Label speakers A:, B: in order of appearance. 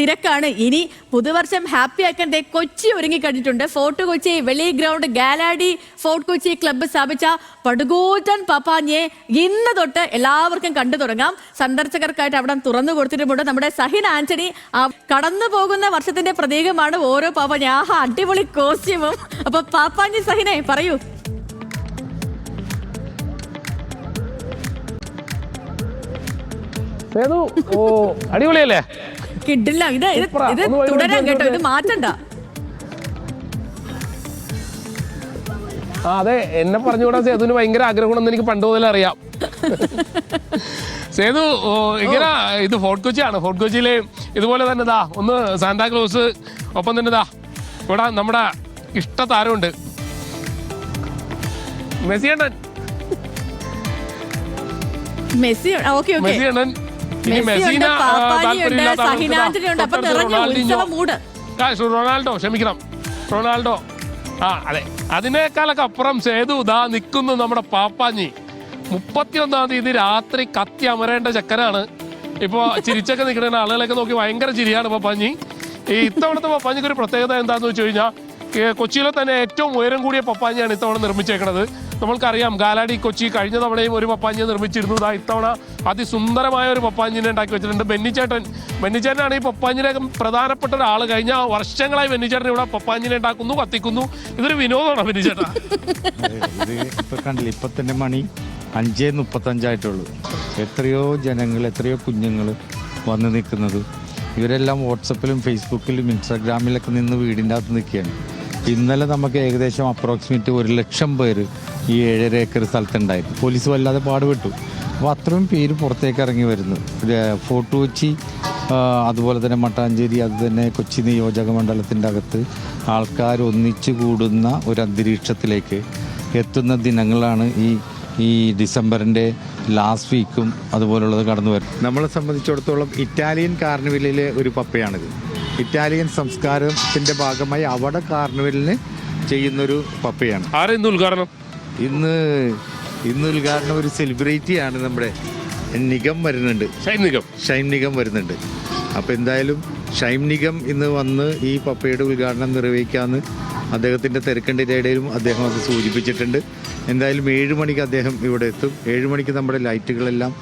A: തിരക്കാണ്. ഇനി പുതുവർഷം ഹാപ്പി ആക്കാൻ കൊച്ചി ഒരുങ്ങി കണ്ടിട്ടുണ്ട് ഫോർട്ട് കൊച്ചി വെളി ഗ്രൗണ്ട് ഗാലാഡി ഫോർട്ട് കൊച്ചി ക്ലബ്ബ് സ്ഥാപിച്ച പടുകൂറ്റൻ പപ്പാഞ്ഞെ ഇന്ന് തൊട്ട് എല്ലാവർക്കും കണ്ടു തുടങ്ങാം. സന്ദർശകർക്കായിട്ട് അവിടെ തുറന്നു കൊടുത്തിട്ടുമുണ്ട്. നമ്മുടെ സഹിൻ ആന്റണി കടന്നു പോകുന്ന വർഷത്തിന്റെ പ്രതീകമാണ് ഓരോ പാപ്പാഞ്ഞ ആഹാ അടിപൊളി കോസ്റ്റ്യൂമും. അപ്പൊ പാപ്പാഞ്ഞി സഹിനെ പറയൂ.
B: ഓ അടിപൊളിയല്ലേ?
A: കിഡില്ല ഇത് ഇത് തുടരാൻ കേട്ടോ ഇത് മാറ്റണ്ട.
B: ആ അതെ എന്നെ പറഞ്ഞുകൂടാ സേതുവിന് ഭയങ്കര ആഗ്രഹമുണ്ടെന്ന് എനിക്ക് പണ്ട് മുതലേ അറിയാം. സേതു ഇങ്ങനെ ഇത് ഫോർട്ട് കൊച്ചിയാണ്. ഫോർട്ട് കൊച്ചിയിലെ ഇതുപോലെ തന്നെ ദാ ഒന്ന് സാന്താക്ലോസ് ഒപ്പം തന്നെ ദാ ഇവിടെ നമ്മുടെ ഇഷ്ട താരമുണ്ട്. മെസ്സിയണ്ണൻ
A: മെസ്സി ഓക്കെ ഓക്കെ.
B: മെസ്സിയണ്ണൻ ഇനി
A: മെസ്സിയുണ്ട്,
B: മെസ്സിനെ ആ,
A: പാപ്പാനിയുണ്ട്,
B: താല്പര്യമില്ലാത്ത ആളുകൾക്ക്
A: അപ്പൊ നിറഞ്ഞ ഉത്സവ മൂഡ്.
B: ആ, റൊണാൾഡോ ക്ഷമിക്കണം. റൊണാൾഡോ. ആ അതെ. അതിനേക്കാളൊക്കെ അപ്പുറം സേതു ദാ നിൽക്കുന്നു നമ്മുടെ പാപ്പാഞ്ഞി മുപ്പത്തിയൊന്നാം തീയതി രാത്രി കത്തി അമരേണ്ട ചക്കനാണ് ഇപ്പൊ ചിരിച്ചൊക്കെ നിൽക്കുന്ന ആളുകളൊക്കെ നോക്കി ഭയങ്കര ചിരിയാണ് പപ്പാഞ്ഞി ഈ ഇത്തവണത്തെ പപ്പാഞ്ഞിക്ക് ഒരു പ്രത്യേകത എന്താന്ന് വെച്ച് കഴിഞ്ഞാൽ കൊച്ചിയിലെ തന്നെ ഏറ്റവും ഉയരം കൂടിയ പപ്പാഞ്ഞിയാണ് ഇത്തവണ നിർമ്മിച്ചേക്കുന്നത് നമ്മൾക്കറിയാം ഗാലാടി കൊച്ചി കഴിഞ്ഞ തവണയും ഒരു പപ്പാഞ്ഞി നിർമ്മിച്ചിരുന്നു. ഇതാ ഇത്തവണ അതിസുന്ദരമായ ഒരു പപ്പാഞ്ഞിനെ ഉണ്ടാക്കി വെച്ചിട്ടുണ്ട്. ബെന്നിച്ചേട്ടൻ. ബെന്നിച്ചേട്ടനാണ് ഈ പപ്പാഞ്ഞിനെ പ്രധാനപ്പെട്ട ഒരാൾ കഴിഞ്ഞ വർഷങ്ങളായി ബെന്നിച്ചേട്ടൻ ഇവിടെ പപ്പാഞ്ഞിനെ ഉണ്ടാക്കുന്നു കത്തിക്കുന്നു. ഇതൊരു വിനോദമാണ് ബെന്നിച്ചേട്ടാ.
C: ഇപ്പൊ കണ്ടില്ല ഇപ്പൊ തന്നെ മണി അഞ്ചേ മുപ്പത്തഞ്ചായിട്ടുള്ളൂ. എത്രയോ ജനങ്ങൾ എത്രയോ കുഞ്ഞുങ്ങൾ വന്ന് നിൽക്കുന്നത്. ഇവരെല്ലാം വാട്സപ്പിലും ഫേസ്ബുക്കിലും ഇൻസ്റ്റാഗ്രാമിലൊക്കെ നിന്ന് വീടിന്റെ അകത്ത് നിൽക്കുകയാണ്. ഇന്നലെ നമുക്ക് ഏകദേശം അപ്രോക്സിമേറ്റ് ഒരു ലക്ഷം പേര് ഈ ഏഴര ഏക്കർ സ്ഥലത്തുണ്ടായിരുന്നു പോലീസ് വല്ലാതെ പാടുപെട്ടു. അപ്പോൾ അത്രയും പേര് പുറത്തേക്ക് ഇറങ്ങി വരുന്നു ഫോർട്ട് കൊച്ചി അതുപോലെ തന്നെ മട്ടാഞ്ചേരി അതുതന്നെ കൊച്ചി നിയോജക മണ്ഡലത്തിന്റെ അകത്ത് ആൾക്കാർ ഒന്നിച്ചു കൂടുന്ന ഒരു അന്തരീക്ഷത്തിലേക്ക് എത്തുന്ന ദിനങ്ങളാണ് ഈ ഈ ഡിസംബറിന്റെ ലാസ്റ്റ് വീക്കും അതുപോലുള്ളത് കടന്നു വരും നമ്മളെ സംബന്ധിച്ചിടത്തോളം ഇറ്റാലിയൻ കാർണിവലിലെ ഒരു പപ്പയാണിത്. ഇറ്റാലിയൻ സംസ്കാരത്തിന്റെ ഭാഗമായി അവിടെ കാർണിവലിന് ചെയ്യുന്നൊരു പപ്പയാണ്.
B: ആരാ ഇന്ന് ഉദ്ഘാടനം?
C: ഇന്ന് ഇന്ന് ഉദ്ഘാടനം ഒരു സെലിബ്രിറ്റിയാണ് നമ്മുടെ നിഗം വരുന്നുണ്ട്.
B: സൈനികം
C: ഷൈം നിഗം വരുന്നുണ്ട്. അപ്പോൾ എന്തായാലും ഷൈം നിഗം ഇന്ന് വന്ന് ഈ പപ്പയുടെ ഉദ്ഘാടനം നിർവഹിക്കാമെന്ന് അദ്ദേഹത്തിന്റെ തിരക്കിന്റെ ഇടയിലും അദ്ദേഹം അത് സൂചിപ്പിച്ചിട്ടുണ്ട്. എന്തായാലും ഏഴ് മണിക്ക് അദ്ദേഹം ഇവിടെ എത്തും. ഏഴ് മണിക്ക് നമ്മുടെ ലൈറ്റുകളെല്ലാം